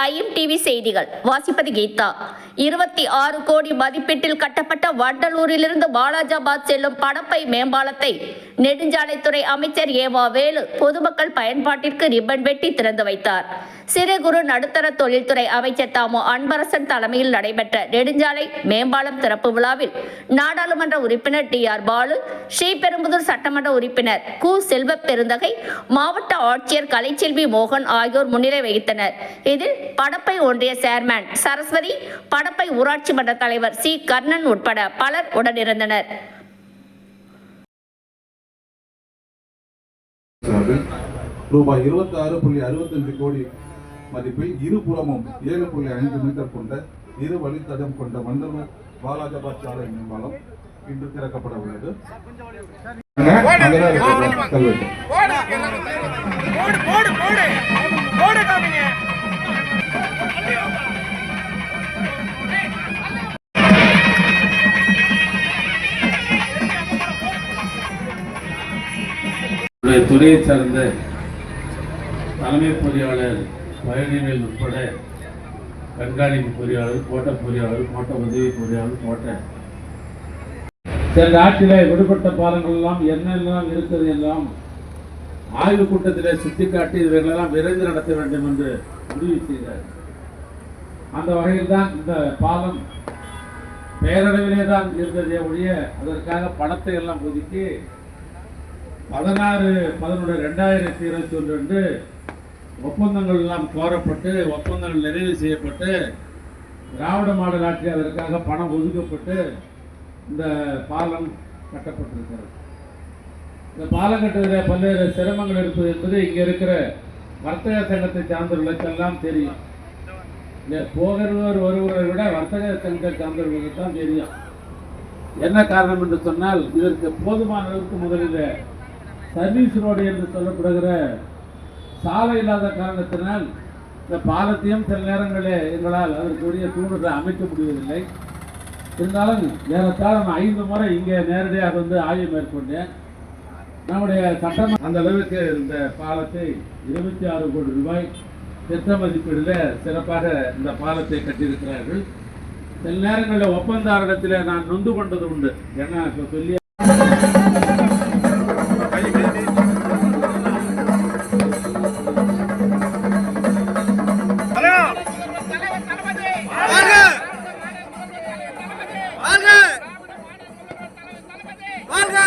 IIM TV செய்திகள். வாசிப்பது கீதா. இருபத்தி ஆறு கோடி மதிப்பீட்டில் கட்டப்பட்ட வண்டலூரிலிருந்து வாலாஜாபாத் செல்லும் படப்பை மேம்பாலத்தை நெடுஞ்சாலைத்துறை அமைச்சர் ஏவா வேலு பொதுமக்கள் பயன்பாட்டிற்கு ரிப்பன் வெட்டி திறந்து வைத்தார். சிறு குறு நடுத்தர தொழில்துறை அமைச்சர் தாமோ அன்பரசன் தலைமையில் நடைபெற்ற நெடுஞ்சாலை மேம்பாலம் திறப்பு விழாவில் நாடாளுமன்ற உறுப்பினர் டி ஆர் பாலு ஸ்ரீபெரும்புதூர் சட்டமன்ற உறுப்பினர் கு செல்வ பெருந்தகை மாவட்ட ஆட்சியர் கலைச்செல்வி மோகன் ஆகியோர் முன்னிலை வகித்தனர். இதில் படப்பை ஒன்றிய சேர்மேன் சரஸ்வதி படப்பை ஊராட்சி மன்ற தலைவர் சி கர்ணன் உட்பட பலர் உடனிருந்தனர். அவர்கள் ரூபாய் இருபத்தி ஆறு புள்ளி அறுபத்தஞ்சு கோடி மதிப்பில் இருபுறமும் ஏழு புள்ளி ஐந்து மீட்டர் கொண்ட இரு வழித்தடம் கொண்ட வண்டலூர் வாலாஜாபாத் சாலை மேம்பாலம் இன்று திறக்கப்பட உள்ளது கல்வெட்டு. நம்முடைய துறையை சார்ந்த தலைமை பொறியாளர் பயணிகள் உட்பட கண்காணிப்பு பொறியாளர் கோட்ட பொறியாளர் கோட்ட உதவி பொறியாளர் கோட்ட. சென்ற ஆட்சியிலே விடுபட்ட பாலங்கள் எல்லாம் என்னெல்லாம் இருக்கிறது எல்லாம் ஆய்வு கூட்டத்தில் சுட்டிக்காட்டி இவர்களெல்லாம் விரைந்து நடத்த வேண்டும் என்று முடிவு செய்தார். அந்த வகையில் தான் இந்த பாலம் பேரளவிலே தான் இருந்ததே ஒழிய அதற்காக பணத்தை எல்லாம் ஒதுக்கி பதினாறு பதினொன்று ரெண்டாயிரத்தி இருபத்தி ஒன்று அன்று ஒப்பந்தங்கள் எல்லாம் கோரப்பட்டு ஒப்பந்தங்கள் நிறைவு செய்யப்பட்டு திராவிட மாடல் ஆட்சி அதற்காக பணம் ஒதுக்கப்பட்டு இந்த பாலம் கட்டப்பட்டிருக்கிறது. இந்த பாலம் கட்டுவதில் பல்வேறு சிரமங்கள் இருப்பது என்பது இங்கே இருக்கிற வர்த்தக சங்கத்தை சார்ந்தவர்களுக்கெல்லாம் தெரியும். இந்த போகிறவர் வருவதை விட வர்த்தக சங்கத்தை சார்ந்தவர்களுக்கு தான் தெரியும். என்ன காரணம் என்று சொன்னால் இதற்கு போதுமான அளவுக்கு முதலில் சர்வீஸ் ரோடு என்று சொல்லப்படுகிற சாலை இல்லாத காரணத்தினால் இந்த பாலத்தையும் சில நேரங்களில் எங்களால் அதற்குரிய தூண்டுதலை அமைக்க முடிவதில்லை. இருந்தாலும் ஏறத்தாழ நான் ஐந்து முறை இங்கே நேரடியாக வந்து ஆய்வு மேற்கொண்டேன். நம்முடைய சட்டம் அந்த அளவுக்கு இந்த பாலத்தை இருபத்தி ஆறு கோடி ரூபாய் திட்ட மதிப்பீடில் சிறப்பாக இந்த பாலத்தை கட்டியிருக்கிறார்கள். சில நேரங்களில் ஒப்பந்தாரிடத்தில் நான் நொந்து கொண்டது உண்டு. ஏன்னா இப்போ சொல்லி வாழ்க